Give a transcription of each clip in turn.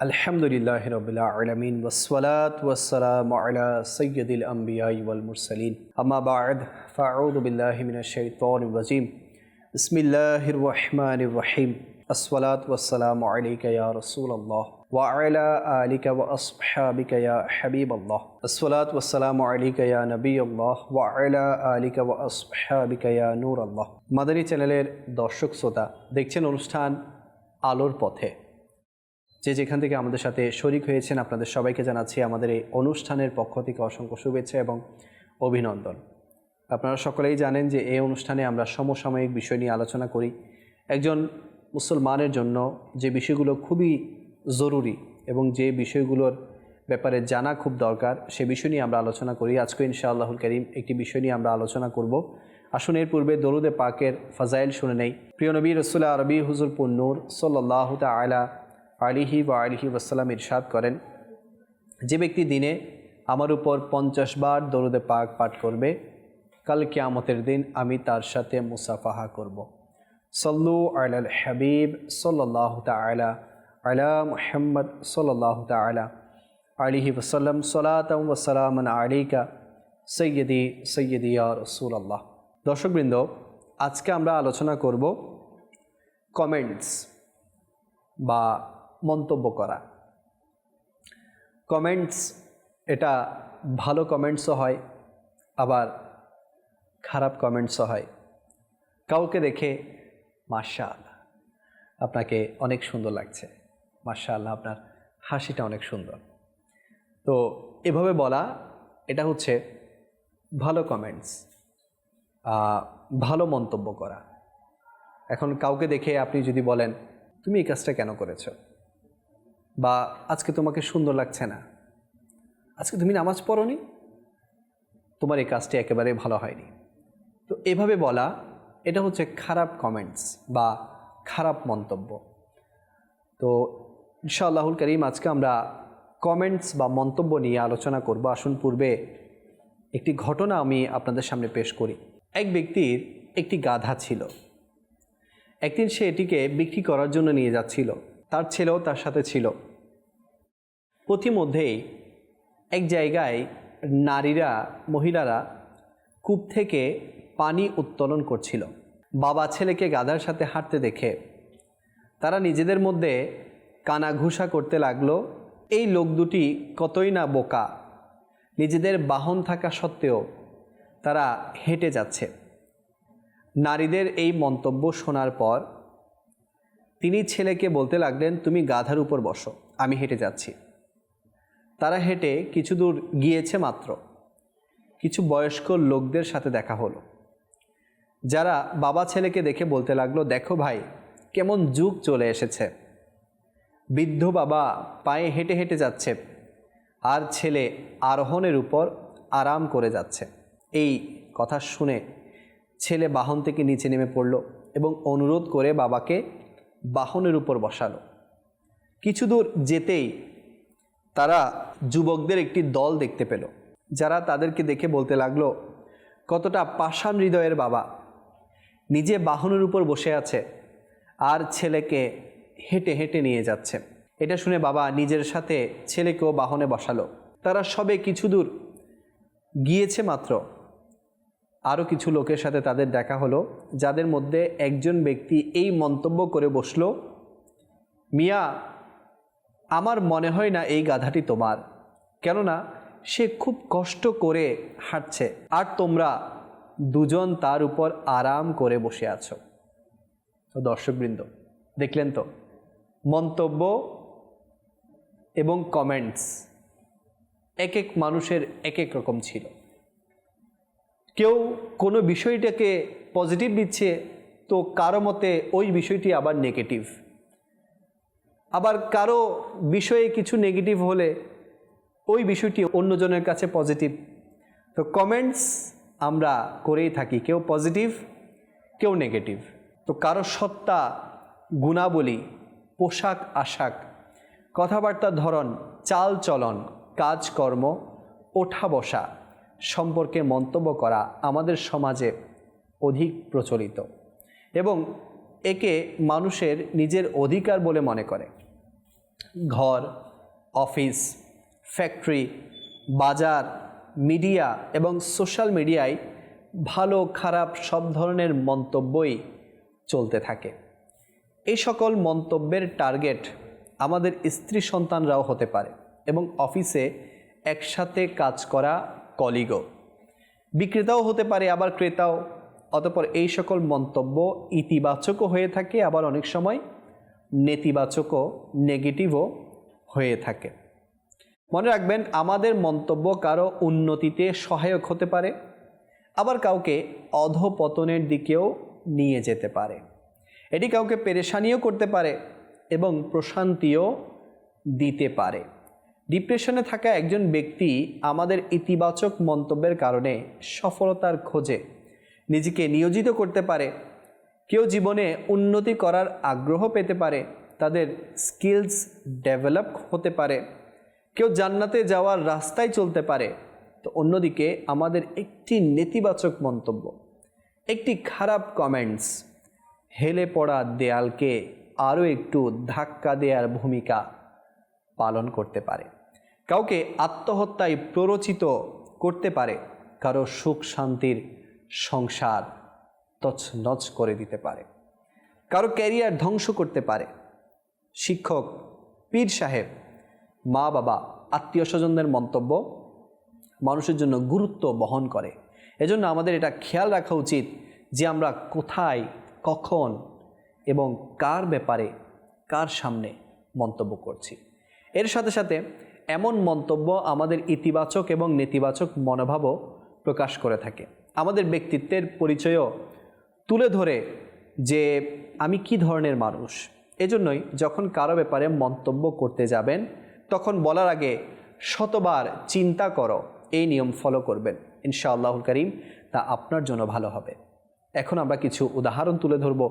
আলহামদুলিল্লাহ রবিল্লা আলমিন ওসলাত ওসালাম আলা সৈয়দুল আম্বিয়াই ওয়াল মুরসালিন আম্মা বাদ ফাউদুবিল্লাহ মিনাশাইতান ওয়াজিম বিসমিল্লাহির রহমানির রহিম আসসালাত ওয়াসসালামু আলাইকা ইয়া রাসূলুল্লাহ ওয়া আলা আলিকা ওয়া আসহাবিকা ইয়া হাবিবাল্লাহ আসসালাত ওয়াসসালামু আলাইকা ইয়া নবিয়াল্লাহ ওয়া আলা আলিকা ওয়া আসহাবিকা ইয়া নূরাল্লাহ মাদানী চ্যানেলের দর্শক শ্রোতা দেখছেন অনুষ্ঠান আলোর পথে যে যেখান থেকে আমাদের সাথে শরিক হয়েছেন, আপনাদের সবাইকে জানাচ্ছি আমাদের এই অনুষ্ঠানের পক্ষ থেকে অসংখ্য শুভেচ্ছা এবং অভিনন্দন। আপনারা সকলেই জানেন যে এই অনুষ্ঠানে আমরা সমসাময়িক বিষয় নিয়ে আলোচনা করি। একজন মুসলমানের জন্য যে বিষয়গুলো খুবই জরুরি এবং যে বিষয়গুলোর ব্যাপারে জানা খুব দরকার, সে বিষয় নিয়ে আমরা আলোচনা করি। আজকে ইনশাআল্লাহুল করিম একটি বিষয় নিয়ে আমরা আলোচনা করব। আসুন এর পূর্বে দরুদে পাকের ফাজাইল শুনে নেই। প্রিয় নবী রসুল্লাহ আরবি হুজুর পুন্নুর সাল্লাহ তালা আলিহি বা আলিহি ওয়াসাল্লাম ইরশাদ করেন, যে ব্যক্তি দিনে আমার উপর পঞ্চাশ বার দরুদে পাক পাঠ করবে, কাল কিয়ামতের দিন আমি তার সাথে মুসাফাহা করব। সল্লু আলাল হাবিব সাল্লাহ তালা আলা মুহাম্মদ সাল্লাহ তালা আলিহি ওসাল্লাম সালাতাম ওসালামান আলিকা সৈয়দি সৈয়দি রসুল আল্লাহ দর্শকবৃন্দ, আজকে আমরা আলোচনা করব কমেন্টস বা মন্তব্য করা। কমেন্টস এটা ভালো কমেন্টসও হয়, আবার খারাপ কমেন্টসও হয়। কাউকে দেখে আল্লাহ আপনাকে অনেক সুন্দর লাগছে। আল্লাহ আপনার হাসিটা অনেক সুন্দর। তো এভাবে বলা, এটা হচ্ছে ভালো কমেন্টস ভালো মন্তব্য করা। এখন কাউকে দেখে আপনি যদি বলেন, তুমি এই কাজটা কেন করেছ? বা আজকে তোমাকে সুন্দর লাগছে না। আজকে তুমি নামাজ পড়নি? তোমার এই কাজটি একেবারে ভালো হয়নি। তো এভাবে বলা, এটা হচ্ছে খারাপ কমেন্টস বা খারাপ মন্তব্য। তো ইনশাআল্লাহুল করিম আজকে আমরা কমেন্টস বা মন্তব্য নিয়ে আলোচনা করব। আসুন পূর্বে একটি ঘটনা আমি আপনাদের সামনে পেশ করি। এক ব্যক্তির একটি গাধা ছিল। একদিন সে এটিকে বিক্রি করার জন্য নিয়ে যাচ্ছিল। তার ছেলেও তার সাথে ছিল। পথিমধ্যেই এক জায়গায় নারীরা, মহিলারা কূপ থেকে পানি উত্তোলন করছিল। বাবা ছেলেকে গাধার সাথে হাঁটতে দেখে তারা নিজেদের মধ্যে কানাঘুষা করতে লাগল, এই লোক দুটি কতই না বোকা। নিজেদের বাহন থাকা সত্ত্বেও তারা হেঁটে যাচ্ছে। নারীদের এই মন্তব্য শোনার পর তিনি ছেলেকে বলতে লাগলেন, তুমি গাধার উপর বসো, আমি হেঁটে যাচ্ছি। তারা হেঁটে কিছু দূর গিয়েছে মাত্র। কিছু বয়স্ক লোকদের সাথে দেখা হলো। যারা বাবা ছেলেকে দেখে বলতে লাগল, দেখো ভাই, কেমন যুগ চলে এসেছে। বৃদ্ধ বাবা পায়ে হেঁটে হেঁটে যাচ্ছে আর ছেলে আরোহণের উপর আরাম করে যাচ্ছে। এই কথা শুনে ছেলে বাহন থেকে নিচে নেমে পড়ল এবং অনুরোধ করে বাবাকে বাহনের উপর বসালো। কিছু দূর যেতেই তারা যুবকদের একটি দল দেখতে পেল, যারা তাদেরকে দেখে বলতে লাগল, কতটা পাষাণ হৃদয়ের বাবা। নিজে বাহনের উপর বসে আছে, আর ছেলেকে হেঁটে হেঁটে নিয়ে যাচ্ছে। এটা শুনে বাবা নিজের সাথে ছেলেকেও বাহনে বসালো। তারা সবে কিছু দূর গিয়েছে মাত্র। আরও কিছু লোকের সাথে তাদের দেখা হলো, যাদের মধ্যে একজন ব্যক্তি এই মন্তব্য করে বসল, মিয়া আমার মনে হয় না এই গাধাটি তোমার। কেননা সে খুব কষ্ট করে হাঁটছে, আর তোমরা দুজন তার উপর আরাম করে বসে আছো। তো দর্শকবৃন্দ, দেখলেন তো? মন্তব্য এবং কমেন্টস এক এক মানুষের এক এক রকম ছিল। কেউ কোনো বিষয়টাকে পজিটিভ দিচ্ছে, তো কারও মতে ওই বিষয়টি আবার নেগেটিভ আবার কারও বিষয়ে কিছু নেগেটিভ হলে ওই বিষয়টি অন্যজনের কাছে পজিটিভ তো কমেন্টস আমরা করেই থাকি, কেউ পজিটিভ কেউ নেগেটিভ তো কারও সত্তা, গুণাবলী, পোশাক, আশাক কথাবার্তার ধরন, চাল চলন কাজকর্ম ওঠা বসা সম্পর্কে মন্তব্য করা আমাদের সমাজে অধিক প্রচলিত। এবং একে মানুষের নিজের অধিকার বলে মনে করে। ঘর, অফিস, ফ্যাক্টরি, বাজার, মিডিয়া এবং সোশ্যাল মিডিয়ায় ভালো, খারাপ সব ধরনের মন্তব্যই চলতে থাকে। এই সকল মন্তব্যের টার্গেট আমাদের স্ত্রী সন্তানরাও হতে পারে এবং অফিসে একসাথে কাজ করা কলিগও। বিক্রেতাও হতে পারে, আবার ক্রেতাও। অতপর এই সকল মন্তব্য ইতিবাচকও হয়ে থাকে, আবার অনেক সময় নেতিবাচকও নেগেটিভও হয়ে থাকে। মনে রাখবেন, আমাদের মন্তব্য কারও উন্নতিতে সহায়ক হতে পারে, আবার কাউকে অধপতনের দিকেও নিয়ে যেতে পারে। এটি কাউকে পেরেশানিও করতে পারে এবং প্রশান্তিও দিতে পারে। ডিপ্রেশনে থাকা একজন ব্যক্তি আমাদের ইতিবাচক মন্তব্যের কারণে সফলতার খোঁজে নিজেকে নিয়োজিত করতে পারে। কেউ জীবনে উন্নতি করার আগ্রহ পেতে পারে। তাদের স্কিলস ডেভেলপ হতে পারে। কেউ জান্নাতে যাওয়ার রাস্তায় চলতে পারে। তো অন্যদিকে আমাদের একটি নেতিবাচক মন্তব্য, একটি খারাপ কমেন্টস হেলে পড়া দেয়ালকে আরও একটু ধাক্কা দেওয়ার ভূমিকা পালন করতে পারে। কাউকে আত্মহত্যায় প্ররোচিত করতে পারে। কারও সুখ শান্তির সংসার তছনছ করে দিতে পারে। কারও ক্যারিয়ার ধ্বংস করতে পারে। শিক্ষক, পীর সাহেব, মা বাবা, আত্মীয় স্বজনদের মন্তব্য মানুষের জন্য গুরুত্ব বহন করে। এজন্য আমাদের এটা খেয়াল রাখা উচিত যে আমরা কোথায়, কখন এবং কার ব্যাপারে, কার সামনে মন্তব্য করছি। এর সাথে সাথে এমন মন্তব্য আমাদের ইতিবাচক এবং নেতিবাচক মনোভাবও প্রকাশ করে থাকে। আমাদের ব্যক্তিত্বের পরিচয়ও তুলে ধরে যে আমি কি ধরনের মানুষ। এজন্যই যখন কারও ব্যাপারে মন্তব্য করতে যাবেন, তখন বলার আগে শতবার চিন্তা করো, এই নিয়ম ফলো করবেন। ইনশাআল্লাহুল করিম, তা আপনার জন্য ভালো হবে। এখন আমরা কিছু উদাহরণ তুলে ধরব।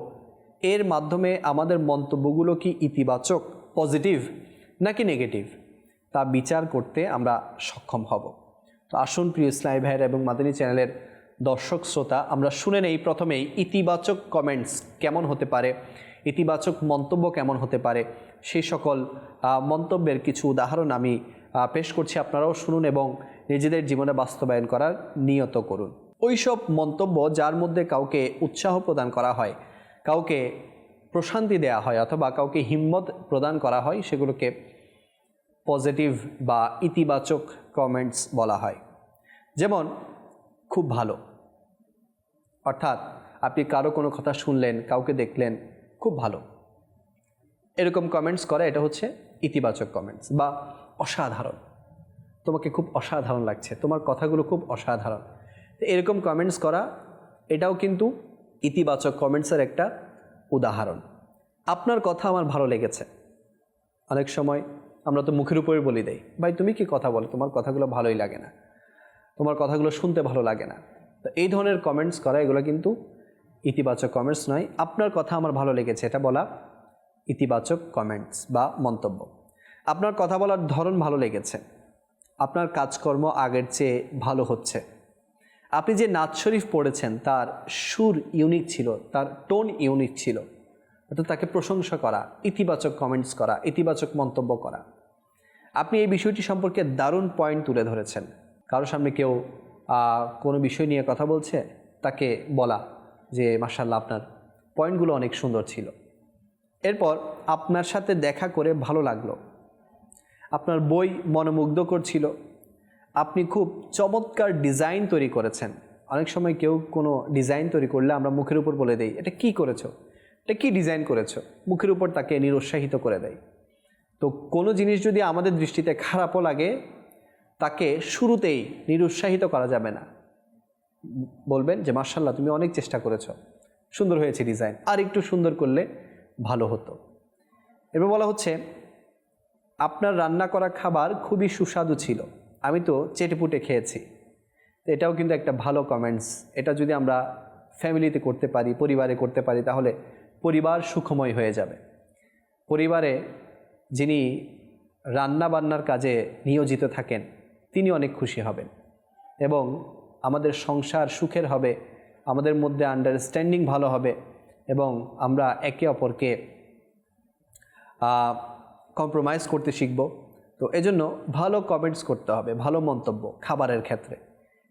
এর মাধ্যমে আমাদের মন্তব্যগুলো কি ইতিবাচক পজিটিভ নাকি নেগেটিভ তা বিচার করতে আমরা সক্ষম হব। তো আসুন প্রিয় ইসলামী ভাইয়ের এবং মাদানী চ্যানেলের দর্শক শ্রোতা, আমরা শুনে নেই প্রথমেই ইতিবাচক কমেন্টস কেমন হতে পারে, ইতিবাচক মন্তব্য কেমন হতে পারে, সেই সকল মন্তব্যের কিছু উদাহরণ আমি পেশ করছি, আপনারাও শুনুন এবং নিজেদের জীবনে বাস্তবায়ন করার নিয়ত করুন। ওইসব মন্তব্য যার মধ্যে কাউকে উৎসাহ প্রদান করা হয়, কাউকে প্রশান্তি দেওয়া হয় অথবা কাউকে হিম্মত প্রদান করা হয়, সেগুলোকে পজিটিভ বা ইতিবাচক কমেন্টস বলা হয়। যেমন, খুব ভালো। অর্থাৎ আপনি কারও কোনো কথা শুনলেন, কাউকে দেখলেন, খুব ভালো। এরকম কমেন্টস করা, এটা হচ্ছে ইতিবাচক কমেন্টস বা অসাধারণ। তোমাকে খুব অসাধারণ লাগছে, তোমার কথাগুলো খুব অসাধারণ। এরকম কমেন্টস করা, এটাও কিন্তু ইতিবাচক কমেন্টসের একটা উদাহরণ। আপনার কথা আমার ভালো লেগেছে। অনেক সময় আমরা তো মুখের উপরে বলি দেই, ভাই, তুমি কি কথা বলো? তোমার কথাগুলো ভালোই লাগে না। তোমার কথাগুলো শুনতে ভালো লাগে না। তো এই ধরনের কমেন্টস করা, এগুলো কিন্তু ইতিবাচক কমেন্টস নয়। আপনার কথা আমার ভালো লেগেছে, এটা বলা ইতিবাচক কমেন্টস বা মন্তব্য। আপনার কথা বলার ধরন ভালো লেগেছে। আপনার কাজকর্ম আগের চেয়ে ভালো হচ্ছে। আপনি যে নাচ শরীফ পড়েছেন, তার সুর ইউনিক ছিল, তার টোন ইউনিক ছিল। অর্থাৎ তাকে প্রশংসা করা, ইতিবাচক কমেন্টস করা, ইতিবাচক মন্তব্য করা। আপনি এই বিষয়টি সম্পর্কে দারুণ পয়েন্ট তুলে ধরেছেন। কারও সামনে কেউ কোনো বিষয় নিয়ে কথা বলছে, তাকে বলা যে মার্শাল্লাহ আপনার পয়েন্টগুলো অনেক সুন্দর ছিল। এরপর আপনার সাথে দেখা করে ভালো লাগল। আপনার বই মনোমুগ্ধ করছিল আপনি খুব চমৎকার ডিজাইন তৈরি করেছেন। অনেক সময় কেউ কোনো ডিজাইন তৈরি করলে আমরা মুখের উপর বলে দেই, এটা কি করেছ? এটা কি ডিজাইন করেছ? মুখের উপর তাকে নিরুৎসাহিত করে দেয়। তো কোনো জিনিস যদি আমাদের দৃষ্টিতে খারাপও লাগে তাকে শুরুতেই নিরুৎসাহিত করা যাবে না। বলবেন যে মার্শাল্লাহ তুমি অনেক চেষ্টা করেছ। সুন্দর হয়েছে ডিজাইন। আর একটু সুন্দর করলে ভালো হতো। এবার বলা হচ্ছে, আপনার রান্না করা খাবার খুবই সুস্বাদু ছিল। আমি তো চেটেপুটে খেয়েছি। এটাও কিন্তু একটা ভালো কমেন্টস এটা যদি আমরা ফ্যামিলিতে করতে পারি, পরিবারে করতে পারি, তাহলে পরিবার সুখময় হয়ে যাবে। পরিবারে যিনি রান্না বান্নার কাজে নিয়োজিত থাকেন তিনি অনেক খুশি হবেন। এবং আমাদের সংসার সুখের হবে, আমাদের মধ্যে আন্ডারস্ট্যান্ডিং ভালো হবে, এবং আমরা একে অপরকে কম্প্রোমাইজ করতে শিখব। তো এজন্য ভালো কমেন্টস করতে হবে, ভালো মন্তব্য খাবারের ক্ষেত্রে।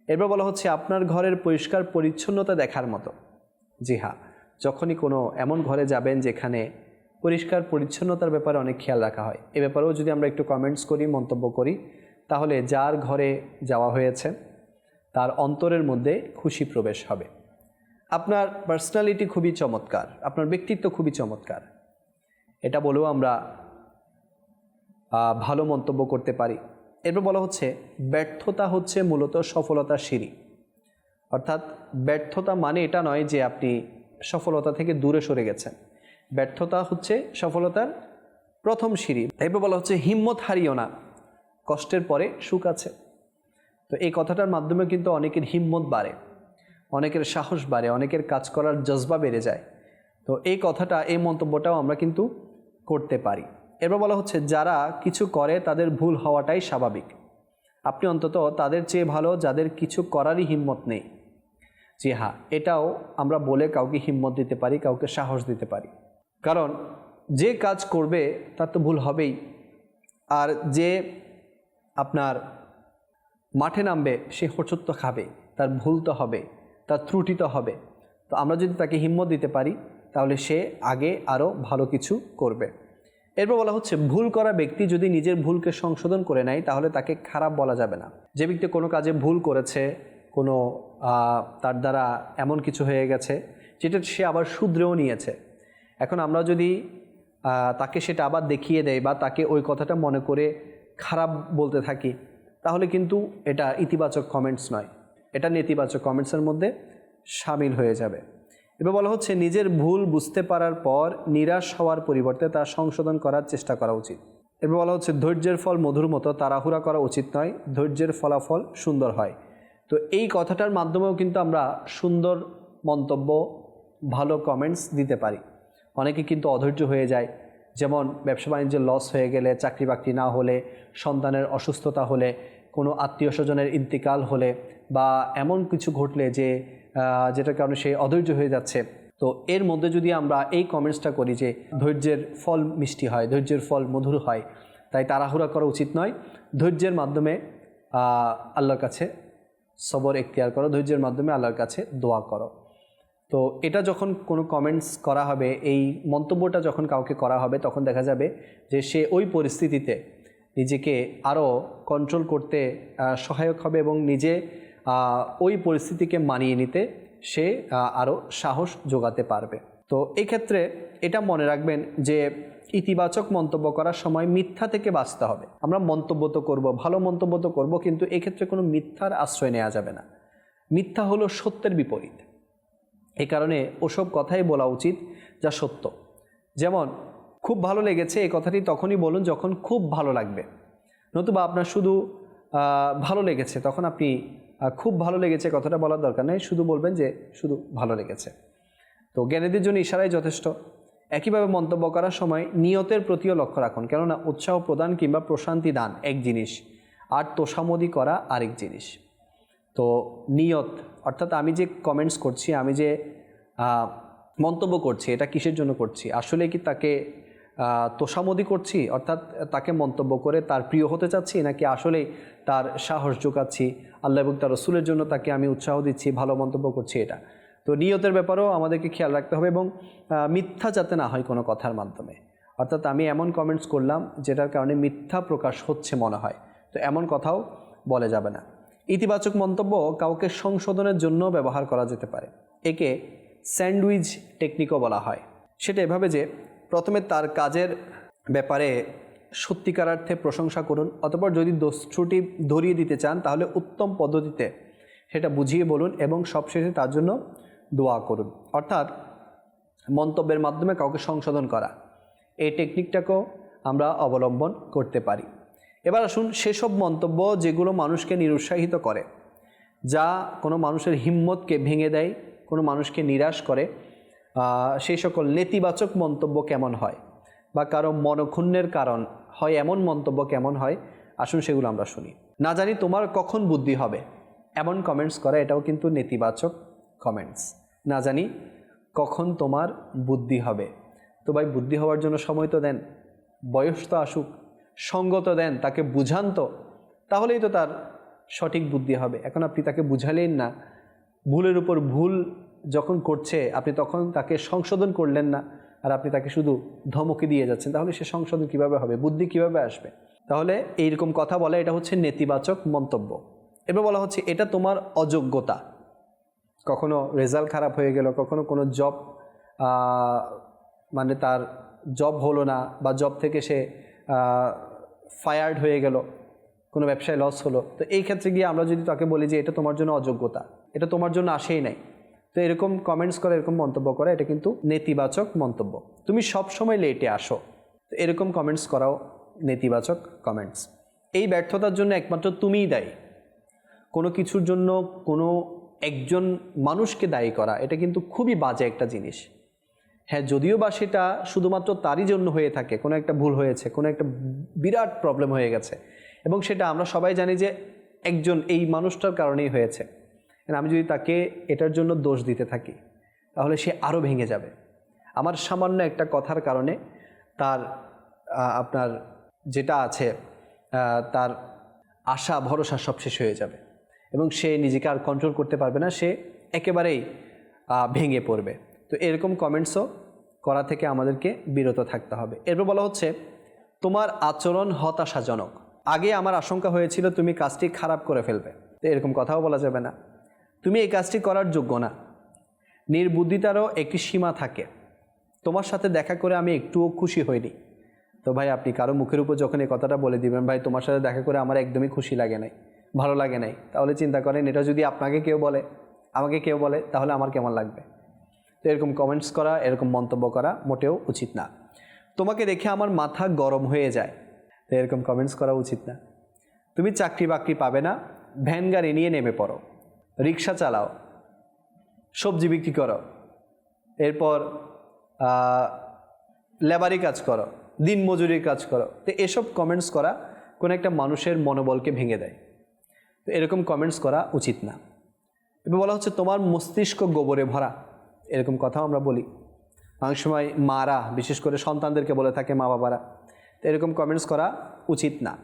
এরপর বলা হচ্ছে, আপনার ঘরের পরিষ্কার পরিচ্ছন্নতা দেখার মতো। জি হ্যাঁ যখনই কোনো এমন ঘরে যাবেন যেখানে পরিষ্কার পরিচ্ছন্নতার ব্যাপারে অনেক খেয়াল রাখা হয়, এ ব্যাপারেও যদি আমরা একটু কমেন্টস করি, মন্তব্য করি তাহলে যার ঘরে যাওয়া হয়েছে, তার অন্তরের মধ্যে খুশি প্রবেশ হবে। আপনার পার্সোনালিটি খুবই চমৎকার, আপনার ব্যক্তিত্ব খুবই চমৎকার। এটা বলেও আমরা ভালো মন্তব্য করতে পারি। এরপর বলা হচ্ছে, ব্যর্থতা হচ্ছে মূলত সফলতার সিঁড়ি। অর্থাৎ ব্যর্থতা মানে এটা নয় যে আপনি সফলতা থেকে দূরে সরে গেছেন। ব্যর্থতা হচ্ছে সফলতার প্রথম সিঁড়ি। এরপর বলা হচ্ছে, হিম্মত হারিও না। কষ্টের পরে সুখ আছে। তো এই কথাটার মাধ্যমে কিন্তু অনেকের হিম্মত বাড়ে, অনেকের সাহস বাড়ে, অনেকের কাজ করার জজবা বেড়ে যায়। তো এই কথাটা, এই মন্তব্যটাও আমরা কিন্তু করতে পারি। এরপর বলা হচ্ছে, যারা কিছু করে তাদের ভুল হওয়াটাই স্বাভাবিক। আপনি অন্তত তাদের চেয়ে ভালো, যাদের কিছু করারই হিম্মত নেই। জি হ্যাঁ এটাও আমরা বলে কাউকে হিম্মত দিতে পারি, কাউকে সাহস দিতে পারি। কারণ যে কাজ করবে, তার তো ভুল হবেই। আর যে আপনার মাঠে নামবে, সে হোঁচট তো খাবে, তার ভুল তো হবে, তার ত্রুটি তো হবে। তো আমরা যদি তাকে হিম্মত দিতে পারি, তাহলে সে আগে আরও ভালো কিছু করবে। এরপর বলা হচ্ছে, ভুল করা ব্যক্তি যদি নিজের ভুলকে সংশোধন করে নেয়, তাহলে তাকে খারাপ বলা যাবে না। যে ব্যক্তি কোনো কাজে ভুল করেছে, কোনো তার দ্বারা এমন কিছু হয়ে গেছে, যেটা সে আবার শুধরেও নিয়েছে। এখন আমরা যদি তাকে সেটা আবার দেখিয়ে দেয় বা তাকে ওই কথাটা মনে করে খারাপ বলতে থাকি, তাহলে কিন্তু এটা ইতিবাচক কমেন্টস নয়। এটা নেতিবাচক কমেন্টসের মধ্যে সামিল হয়ে যাবে। এবার বলা হচ্ছে, নিজের ভুল বুঝতে পারার পর নিরাশ হওয়ার পরিবর্তে তা সংশোধন করার চেষ্টা করা উচিত। এবার বলা হচ্ছে, ধৈর্যের ফল মধুর মতো তাড়াহুড়া করা উচিত নয়, ধৈর্যের ফলাফল সুন্দর হয়। তো এই কথাটার মাধ্যমেও কিন্তু আমরা সুন্দর মন্তব্য, ভালো কমেন্টস দিতে পারি। অনেকে কিন্তু অধৈর্য হয়ে যায়। যেমন ব্যবসা বাণিজ্যের লস হয়ে গেলে, চাকরি বাকরি না হলে, সন্তানের অসুস্থতা হলে, কোনো আত্মীয় স্বজনের ইন্তিকাল হলে বা এমন কিছু ঘটলে যে যেটার কারণে সে অধৈর্য হয়ে যাচ্ছে। তো এর মধ্যে যদি আমরা এই কমেন্টসটা করি যে, ধৈর্যের ফল মিষ্টি হয়, ধৈর্যের ফল মধুর হয়, তাই তাড়াহুড়া করা উচিত নয়। ধৈর্যের মাধ্যমে আল্লাহর কাছে সবর এখতিয়ার করো, ধৈর্যের মাধ্যমে আল্লাহর কাছে দোয়া করো। তো এটা যখন কোনো কমেন্টস করা হবে, এই মন্তব্যটা যখন কাউকে করা হবে, তখন দেখা যাবে যে সে ওই পরিস্থিতিতে নিজেকে আরও কন্ট্রোল করতে সহায়ক হবে এবং নিজে ওই পরিস্থিতিকে মানিয়ে নিতে সে আরও সাহস যোগাতে পারবে। তো এই ক্ষেত্রে এটা মনে রাখবেন যে ইতিবাচক মন্তব্য করার সময় মিথ্যা থেকে বাঁচতে হবে। আমরা মন্তব্য তো করব, ভালো মন্তব্য তো করব, কিন্তু এক্ষেত্রে কোনো মিথ্যার আশ্রয় নেওয়া যাবে না। মিথ্যা হলো সত্যের বিপরীত। এই কারণে ওসব কথাই বলা উচিত যা সত্য। যেমন, খুব ভালো লেগেছে এই কথাটি তখনই বলুন যখন খুব ভালো লাগবে। নতুবা আপনার শুধু ভালো লেগেছে তখন আপনি খুব ভালো লেগেছে কথাটা বলার দরকার নেই, শুধু বলবেন যে শুধু ভালো লেগেছে। তো জ্ঞানীদের জন্য ইশারাই যথেষ্ট। একইভাবে মন্তব্য করার সময় নিয়তের প্রতিও লক্ষ্য রাখুন, কেননা উৎসাহ প্রদান কিংবা প্রশান্তি দান এক জিনিস, আর তোষামদি করা আরেক জিনিস। তো নিয়ত অর্থাৎ আমি যে কমেন্টস করছি, আমি যে মন্তব্য করছি, এটা কিসের জন্য করছি? আসলে কি তাকে তোষামদি করছি? অর্থাৎ তাকে মন্তব্য করে তার প্রিয় হতে চাচ্ছি, নাকি আসলেই তার সাহস যোগাচ্ছি আল্লাহ এবং তার রসুলের জন্য তাকে আমি উৎসাহ দিচ্ছি, ভালো মন্তব্য করছি এটা? তো নিয়তের ব্যাপারেও আমাদেরকে খেয়াল রাখতে হবে এবং মিথ্যা যাতে না হয় কোনো কথার মাধ্যমে। অর্থাৎ আমি এমন কমেন্টস করলাম, যেটার কারণে মিথ্যা প্রকাশ হচ্ছে মনে হয়। তো এমন কথাও বলে যাবে না। ইতিবাচক মন্তব্য কাউকে সংশোধনের জন্য ব্যবহার করা যেতে পারে। একে স্যান্ডউইচ টেকনিকও বলা হয়। সেটা এভাবে যে, প্রথমে তার কাজের ব্যাপারে সত্যিকারার্থে প্রশংসা করুন, অতপর যদি দোষ ত্রুটি ধরিয়ে দিতে চান, তাহলে উত্তম পদ্ধতিতে সেটা বুঝিয়ে বলুন এবং সবশেষে তার জন্য দোয়া করুন। অর্থাৎ মন্তব্যের মাধ্যমে কাউকে সংশোধন করা। এই টেকনিকটাকেও আমরা অবলম্বন করতে পারি। এবার আসুন সেসব মন্তব্য যেগুলো মানুষকে নিরুৎসাহিত করে, যা কোনো মানুষের হিম্মতকে ভেঙে দেয়, কোনো মানুষকে নিরাশ করে সেই সকল নেতিবাচক মন্তব্য কেমন হয় বা কারও মনক্ষুণ্ণের কারণ হয় এমন মন্তব্য কেমন হয়, আসুন সেগুলো আমরা শুনি। না জানি তোমার কখন বুদ্ধি হবে, এমন কমেন্টস করা, এটাও কিন্তু নেতিবাচক কমেন্টস না জানি কখন তোমার বুদ্ধি হবে। তো ভাই, বুদ্ধি হওয়ার জন্য সময় তো দেন, বয়স তো আসুক। সঙ্গত দেন, তাকে বুঝান তো, তাহলেই তো তার সঠিক বুদ্ধি হবে। এখন আপনি তাকে বুঝালেন না, ভুলের উপর ভুল যখন করছে, আপনি তখন তাকে সংশোধন করলেন না, আর আপনি তাকে শুধু ধমকি দিয়ে যাচ্ছেন, তাহলে সে সংশোধন কীভাবে হবে, বুদ্ধি কীভাবে আসবে? তাহলে এইরকম কথা বলা, এটা হচ্ছে নেতিবাচক মন্তব্য। এবার বলা হচ্ছে, এটা তোমার অযোগ্যতা। কখনো রেজাল্ট খারাপ হয়ে গেল, কখনো কোনো জব মানে তার জব হলো না, বা জব থেকে সে ফায়ার্ড হয়ে গেল, কোনো ব্যবসায় লস হলো। তো এই ক্ষেত্রে গিয়ে আমরা যদি তাকে বলি যে এটা তোমার জন্য অযোগ্যতা, এটা তোমার জন্য আসেই নাই। তো এরকম কমেন্টস করা, এরকম মন্তব্য করা, এটা কিন্তু নেতিবাচক মন্তব্য। তুমি সব সময় লেটে আসো। তো এরকম কমেন্টস করাও নেতিবাচক কমেন্টস এই ব্যর্থতার জন্য একমাত্র তুমিই দায়ী। কোনো কিছুর জন্য কোনো একজন মানুষকে দায়ী করা, এটা কিন্তু খুবই বাজে একটা জিনিস। হ্যাঁ যদিও বা সেটা শুধুমাত্র তারই জন্য হয়ে থাকে, কোনো একটা ভুল হয়েছে, কোনো একটা বিরাট প্রবলেম হয়ে গেছে। এবং সেটা আমরা সবাই জানি যে একজন এই মানুষটার কারণেই হয়েছে। আমি যদি তাকে এটার জন্য দোষ দিতে থাকি, তাহলে সে আরও ভেঙে যাবে। আমার সামান্য একটা কথার কারণে তার আপনার যেটা আছে তার আশা, ভরসা সব শেষ হয়ে যাবে। এবং সে নিজেকে আর কন্ট্রোল করতে পারবে না, সে একেবারেই ভেঙে পড়বে। তো এরকম কমেন্টসও করা থেকে আমাদেরকে বিরত থাকতে হবে। এরপর বলা হচ্ছে, তোমার আচরণ হতাশাজনক। আগে আমার আশঙ্কা হয়েছিল তুমি কাজটি খারাপ করে ফেলবে। তো এরকম কথাও বলা যাবে না। তুমি এই কাজটি করার যোগ্য না। নির্বুদ্ধিতারও একটি সীমা থাকে। তোমার সাথে দেখা করে আমি একটুও খুশি হইনি। তো ভাই, আপনি কারও মুখের উপর যখন এই কথাটা বলে দিবেন, ভাই, তোমার সাথে দেখা করে আমার একদমই খুশি লাগে নাই, ভালো লাগে নাই, তাহলে চিন্তা করেন, এটা যদি আপনাকে কেউ বলে, আমাকে কেউ বলে, তাহলে আমার কেমন লাগবে? এরকম কমেন্টস করা, এরকম মন্তব্য করা মোটেও উচিত না। তোমাকে দেখে আমার মাথা গরম হয়ে যায়, তো এরকম কমেন্টস করা উচিত না। তুমি চাকরি বাকরি পাবে না, ভ্যান গাড়ি নিয়ে নেমে পড়ো, রিক্সা চালাও, সবজি বিক্রি করো, এরপর লেবারি কাজ করো, দিন মজুরির কাজ করো, তো এসব কমেন্টস করা কোনো একটা মানুষের মনোবলকে ভেঙে দেয়। তো এরকম কমেন্টস করা উচিত না। এবার বলা হচ্ছে তোমার মস্তিষ্ক গোবরে ভরা। এরকম কথাও আমরা বলি। অনেক সময় মারা, বিশেষ করে সন্তানদেরকে বলে থাকে মা বাবারা। তো এরকম কমেন্টস করা উচিত না।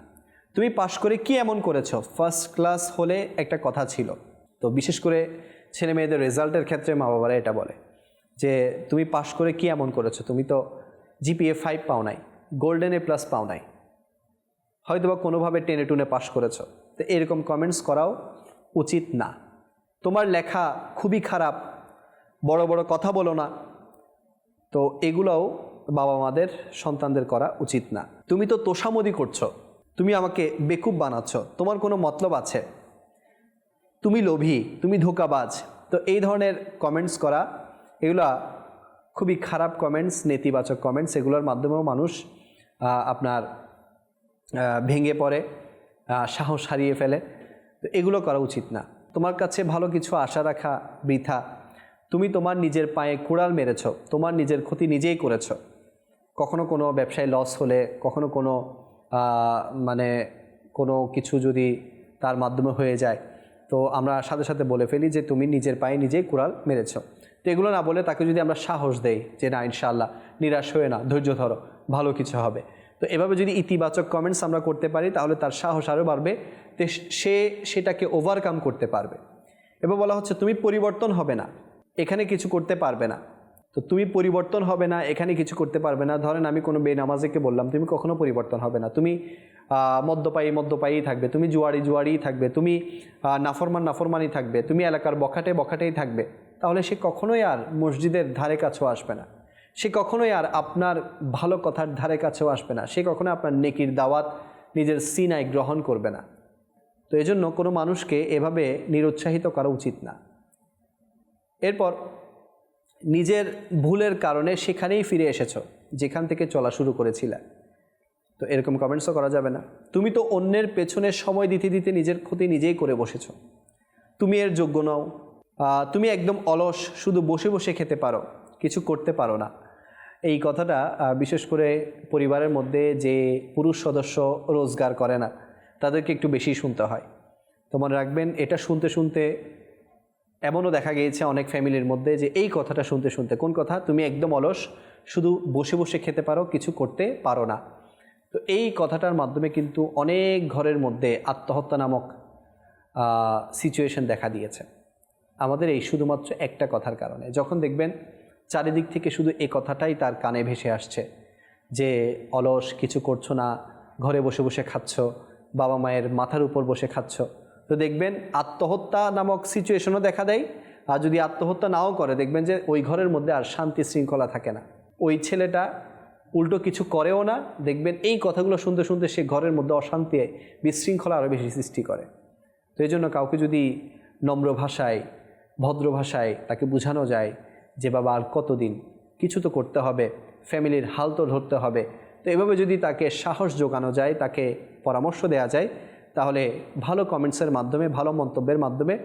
তুমি পাশ করে কি এমন করেছ? ফার্স্ট ক্লাস হলে একটা কথা ছিল। তো বিশেষ করে ছেলে মেয়েদের রেজাল্টের ক্ষেত্রে মা বাবারা এটা বলে যে, তুমি পাশ করে কি এমন করেছ? তুমি তো জিপিএ ফাইভ পাও নাই গোল্ডেন এ প্লাস পাও নাই। হয়তো বা কোনোভাবে টেনে টুনে পাশ করেছ। তো এরকম কমেন্টস করাও উচিত না। তোমার লেখা খুবই খারাপ বড় বড় কথা বলো না। তো এগুলোও বাবা মাদের সন্তানদের করা উচিত না। তুমি তো তোষামদি করছ। তুমি আমাকে বেকুব বানাচ্ছ। তোমার কোনো মতলব আছে? তুমি লোভী, তুমি ধোকাবাজ। তো এই ধরনের কমেন্টস করা, এগুলা খুবই খারাপ কমেন্টস নেতিবাচক কমেন্টস এগুলোর মাধ্যমেও মানুষ আপনার ভেঙে পড়ে সাহস হারিয়ে ফেলে। তো এগুলো করা উচিত না। তোমার কাছে ভালো কিছু আশা রাখা বৃথা। তুমি তোমার নিজের পায়ে কুড়াল মেরেছ, তোমার নিজের ক্ষতি নিজেই করেছ। কখনো কোনো ব্যবসায় লস হলে, কখনো কোনো মানে কোনো কিছু যদি তার মাধ্যমে হয়ে যায়, তো আমরা সাথে সাথে বলে ফেলি যে তুমি নিজের পায়ে নিজেই কুড়াল মেরেছ। তো এগুলো না বলে তাকে যদি আমরা সাহস দেই যে না ইনশাল্লাহ নিরাশ হয়ে না, ধৈর্য ধরো, ভালো কিছু হবে। তো এভাবে যদি ইতিবাচক কমেন্টস আমরা করতে পারি, তাহলে তার সাহস আরও বাড়বে সে সেটাকে ওভারকাম করতে পারবে। এবার বলা হচ্ছে তুমি পরিবর্তন হবে না। এখানে কিছু করতে পারবে না। তো তুমি পরিবর্তন হবে না, এখানে কিছু করতে পারবে না। ধরেন আমি কোনো বেনামাজিকে বললাম, তুমি কখনো পরিবর্তন হবে না। তুমি মদ্যপায়ী মদ্যপায়ী থাকবে। তুমি জুয়ারি জুয়ারিই থাকবে। তুমি নাফরমান নাফরমানই থাকবে। তুমি এলাকার বখাটে, বখাটেই থাকবে। তাহলে সে কখনোই আর মসজিদের ধারে কাছেও আসবে না। সে কখনোই আর আপনার ভালো কথার ধারে কাছেও আসবে না। সে কখনো আপনার নেকির দাওয়াত, নিজের সিনায় গ্রহণ করবে না। তো এজন্য কোনো মানুষকে এভাবে নিরুৎসাহিত করা উচিত না। এরপর নিজের ভুলের কারণে সেখানেই ফিরে এসেছ, যেখান থেকে চলা শুরু করেছিলে। তো এরকম কমেন্টসও করা যাবে না। তুমি তো অন্যের পেছনে সময় দিতে দিতে নিজের ক্ষতি নিজেই করে বসেছ। তুমি এর যোগ্য নও। তুমি একদম অলস, শুধু বসে বসে খেতে পারো, কিছু করতে পারো না। এই কথাটা বিশেষ করে পরিবারের মধ্যে যে পুরুষ সদস্য রোজগার করে না, তাদেরকে একটু বেশি শুনতে হয়। তো মনে রাখবেন, এটা শুনতে শুনতে এমনও দেখা গিয়েছে অনেক ফ্যামিলির মধ্যে যে এই কথাটা শুনতে শুনতে, কোন কথা? তুমি একদম অলস, শুধু বসে বসে খেতে পারো, কিছু করতে পারো না। তো এই কথাটার মাধ্যমে কিন্তু অনেক ঘরের মধ্যে আত্মহত্যা নামক সিচুয়েশন দেখা দিয়েছে। আমাদের এই শুধুমাত্র একটা কথার কারণে। যখন দেখবেন চারিদিক থেকে শুধু এই কথাটাই তার কানে ভেসে আসছে, যে অলস, কিছু করছ না, ঘরে বসে বসে খাচ্ছ, বাবা মায়ের মাথার উপর বসে খাচ্ছ তো দেখবেন আত্মহত্যা নামক সিচুয়েশনও দেখা দেয়। আর যদি আত্মহত্যা নাও করে, দেখবেন যে ওই ঘরের মধ্যে আর শান্তি শৃঙ্খলা থাকে না। ওই ছেলেটা উল্টো কিছু করেও না, দেখবেন এই কথাগুলো শুনতে শুনতে সে ঘরের মধ্যে অশান্তি, বিশৃঙ্খলা আরও বেশি সৃষ্টি করে। তো এই জন্য কাউকে যদি নম্র ভাষায়, ভদ্র ভাষায় তাকে বোঝানো যায় যে, বাবা, আর কতদিন? কিছু তো করতে হবে। ফ্যামিলির হাল তো ধরতে হবে। তো এভাবে যদি তাকে সাহস যোগানো যায়, তাকে পরামর্শ দেওয়া যায় তাহলে ভালো কমেন্টসের মাধ্যমে, ভালো মন্তব্যের মাধ্যমে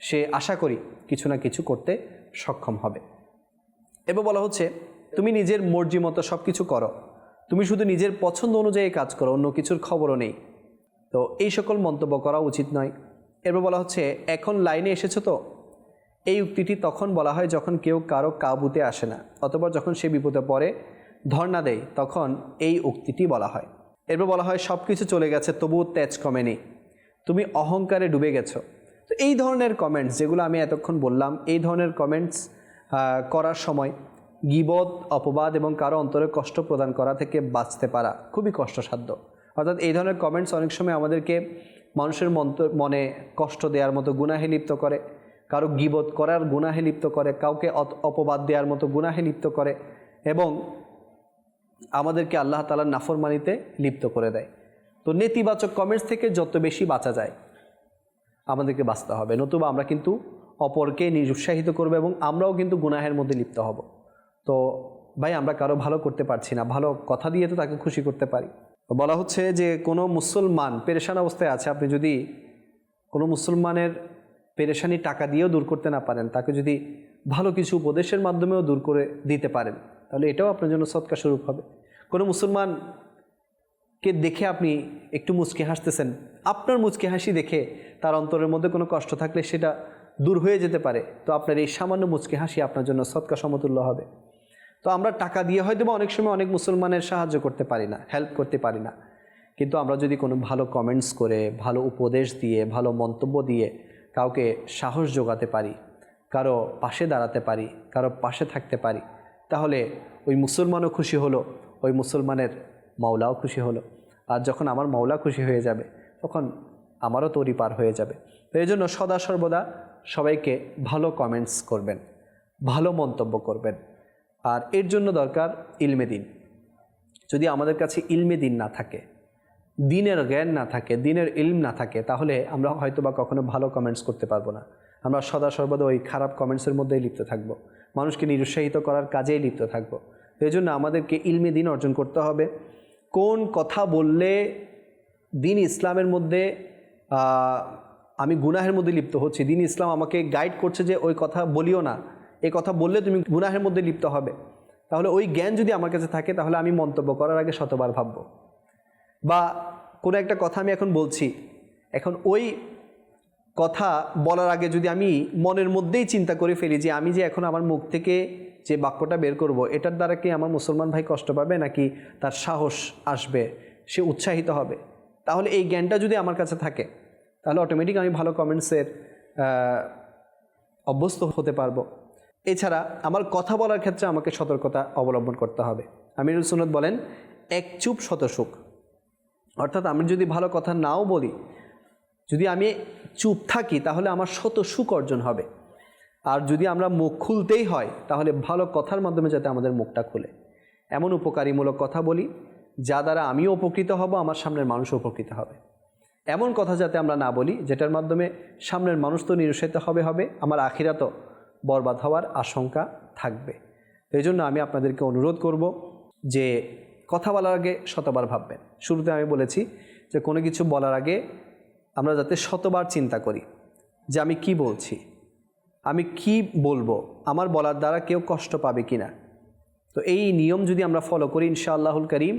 সে আশা করি কিছু না কিছু করতে সক্ষম হবে। এবার বলা হচ্ছে, তুমি নিজের মর্জি মতো সব কিছু করো। তুমি শুধু নিজের পছন্দ অনুযায়ী কাজ করো, অন্য কিছুর খবরও নেই। তো এই সকল মন্তব্য করা উচিত নয়। এরপর বলা হচ্ছে, এখন লাইনে এসেছ তো? এই উক্তিটি তখন বলা হয় যখন কেউ কারও কাবুতে আসে না অতপর যখন সে বিপদে পড়ে, ধর্ণা দেয়, তখন এই উক্তিটি বলা হয়। এরপর বলা হয় সব কিছু চলে গেছে, তবুও তেজ কমেনি। তুমি অহংকারে ডুবে গেছো। তো এই ধরনের কমেন্টস যেগুলো আমি এতক্ষণ বললাম, এই ধরনের কমেন্টস করার সময় গিবদ অপবাদ এবং কারও অন্তরে কষ্ট প্রদান করা থেকে বাঁচতে পারা খুবই কষ্টসাধ্য। অর্থাৎ এই ধরনের কমেন্টস অনেক সময় আমাদেরকে মানুষের মনে কষ্ট দেওয়ার মতো গুনাহে লিপ্ত করে। কারও গিবত করার গুনাহে লিপ্ত করে, কাউকে অপবাদ দেওয়ার মতো গুনাহে লিপ্ত করে এবং আমাদেরকে আল্লাহ তালার নাফরমানিতে লিপ্ত করে দেয়। তো নেতিবাচক কমেন্টস থেকে যত বেশি বাঁচা যায়, আমাদেরকে বাঁচতে হবে। নতুবা আমরা কিন্তু অপরকে নিরুৎসাহিত করব এবং আমরাও কিন্তু গুনাহের মধ্যে লিপ্ত হব। তো ভাই, আমরা কারও ভালো করতে পারছি না, ভালো কথা দিয়ে তো তাকে খুশি করতে পারি। বলা হচ্ছে যে কোনো মুসলমান পেরেশান অবস্থায় আছে, আপনি যদি কোনো মুসলমানের পেরেশানি টাকা দিয়েও দূর করতে না পারেন, তাকে যদি ভালো কিছু উপদেশের মাধ্যমেও দূর করে দিতে পারেন তাহলে এটাও আপনার জন্য সৎকার স্বরূপ হবে। কোনো মুসলমানকে দেখে আপনি একটু মুচকে হাসতেছেন, আপনার মুচকে হাসি দেখে তার অন্তরের মধ্যে কোনো কষ্ট থাকলে সেটা দূর হয়ে যেতে পারে। তো আপনার এই সামান্য মুচকে হাসি আপনার জন্য সৎকা সমতুল্য হবে। তো আমরা টাকা দিয়ে হয়তো বা অনেক সময় অনেক মুসলমানের সাহায্য করতে পারি না হেল্প করতে পারি না। কিন্তু আমরা যদি কোনো ভালো কমেন্টস করে, ভালো উপদেশ দিয়ে, ভালো মন্তব্য দিয়ে কাউকে সাহস যোগাতে পারি, কারও পাশে দাঁড়াতে পারি, কারও পাশে থাকতে পারি তাহলে ওই মুসলমানও খুশি হলো, ওই মুসলমানের মাওলাও খুশি হলো। আর যখন আমার মাওলা খুশি হয়ে যাবে, তখন আমারও তৈরি পার হয়ে যাবে। তো এই জন্য সদা সর্বদা সবাইকে ভালো কমেন্টস করবেন, ভালো মন্তব্য করবেন। আর এর জন্য দরকার ইলমে দিন। যদি আমাদের কাছে ইলমে দিন না থাকে, দিনের জ্ঞান না থাকে, দিনের ইলম না থাকে, তাহলে আমরা হয়তো বা কখনো ভালো কমেন্টস করতে পারব না। আমরা সদা সর্বদা ওই খারাপ কমেন্টসের মধ্যেই লিপ্ত থাকব। মানুষকে নিরুৎসাহিত করার কাজেই লিপ্ত থাকব। এই জন্য আমাদেরকে ইলমে দিন অর্জন করতে হবে। কোন কথা বললে দিন ইসলামের মধ্যে আমি গুনাহের মধ্যে লিপ্ত হচ্ছি। দিন ইসলাম আমাকে গাইড করছে যে ওই কথা বলিও না। এ কথা বললে তুমি গুনাহের মধ্যে লিপ্ত হবে। তাহলে ওই জ্ঞান যদি আমার কাছে থাকে, তাহলে আমি মন্তব্য করার আগে শতবার ভাববো। বা কোনো একটা কথা আমি এখন বলছি। এখন ওই কথা বলার আগে যদি আমি মনের মধ্যেই চিন্তা করে ফেলি যে আমি যে এখন আমার মুখ থেকে যে বাক্যটা বের করব, এটার দ্বারা কি আমার মুসলমান ভাই কষ্ট পাবে নাকি তার সাহস আসবে, সে উৎসাহিত হবে? তাহলে এই জ্ঞানটা যদি আমার কাছে থাকে, তাহলে অটোমেটিক আমি ভালো কমেন্টসের অভ্যস্ত হতে পারব। এছাড়া আমার কথা বলার ক্ষেত্রে আমাকে সতর্কতা অবলম্বন করতে হবে। আমিরুল সুনত বলেন, এক চুপ শত সুখ। অর্থাৎ আমি যদি ভালো কথা নাও বলি যদি আমি চুপ থাকি, তাহলে আমার শত সুখ অর্জন হবে। আর যদি আমরা মুখ খুলতেই হয়, তাহলে ভালো কথার মাধ্যমে যাতে আমাদের মুখটা খুলে। এমন উপকারীমূলক কথা বলি, যা দ্বারা আমিও উপকৃত হব, আমার সামনের মানুষও উপকৃত হবে। এমন কথা যাতে আমরা না বলি, যেটার মাধ্যমে সামনের মানুষ তো নিরুৎসাহিত হবে হবে, আমার আখিরাতও বরবাদ হওয়ার আশঙ্কা থাকবে। এই জন্য আমি আপনাদেরকে অনুরোধ করব যে, কথা বলার আগে শতবার ভাববেন। শুরুতে আমি বলেছি যে, কোনো কিছু বলার আগে আমরা যাতে শতবার চিন্তা করি যে আমি কি বলছি, আমি কি বলব, আমার বলার দ্বারা কেউ কষ্ট পাবে কি না তো এই নিয়ম যদি আমরা ফলো করি, ইনশাআল্লাহুল করিম,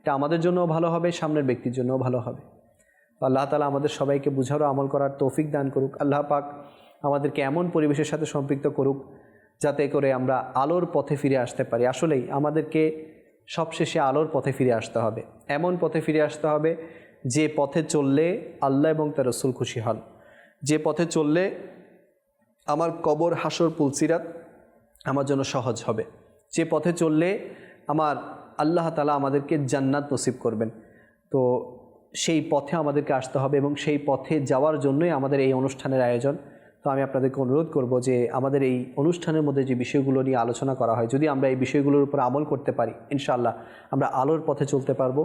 এটা আমাদের জন্যও ভালো হবে, সামনের ব্যক্তির জন্যও ভালো হবে। আল্লাহ তালা আমাদের সবাইকে বুঝারও আমল করার তৌফিক দান করুক। আল্লাহ পাক আমাদেরকে এমন পরিবেশের সাথে সম্পৃক্ত করুক, যাতে করে আমরা আলোর পথে ফিরে আসতে পারি। আসলেই আমাদেরকে সবশেষে আলোর পথে ফিরে আসতে হবে। এমন পথে ফিরে আসতে হবে যে পথে চললে আল্লাহ এবং তার রসুল খুশি হন। যে পথে চললে আমার কবর, হাসর, পুলসিরাত আমার জন্য সহজ হবে। যে পথে চললে আমার আল্লাহ তালা আমাদেরকে জান্নাত নসিব করবেন। তো সেই পথে আমাদেরকে আসতে হবে এবং সেই পথে যাওয়ার জন্যই আমাদের এই অনুষ্ঠানের আয়োজন। তো আমি আপনাদেরকে অনুরোধ করব যে আমাদের এই অনুষ্ঠানের মধ্যে যে বিষয়গুলো নিয়ে আলোচনা করা হয়, যদি আমরা এই বিষয়গুলোর উপর আমল করতে পারি, ইনশাআল্লাহ আমরা আলোর পথে চলতে পারব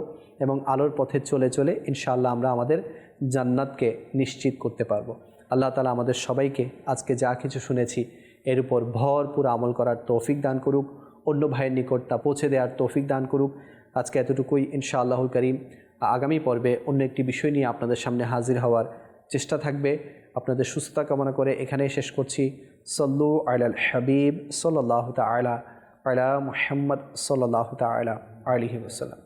এবং আলোর পথে চলে চলে ইনশাআল্লাহ আমরা আমাদের জান্নাতকে নিশ্চিত করতে পারব। আল্লাহ তালা আমাদের সবাইকে আজকে যা কিছু শুনেছি, এর উপর ভরপুর আমল করার তৌফিক দান করুক, অন্য ভাইয়ের নিকট তা পৌঁছে দেওয়ার তৌফিক দান করুক। আজকে এতটুকুই ইনশাআল্লাহুল করিম। আগামী পর্বে অন্য একটি বিষয় নিয়ে আপনাদের সামনে হাজির হওয়ার চেষ্টা থাকবে আপনাদের সুস্থতা কামনা করে এখানেই শেষ করছি। সল্লু আলাল হাবিব সল্লাহ তালা আলা মোহাম্মদ সল্লাহ তালা আলহি ওসাল্লাম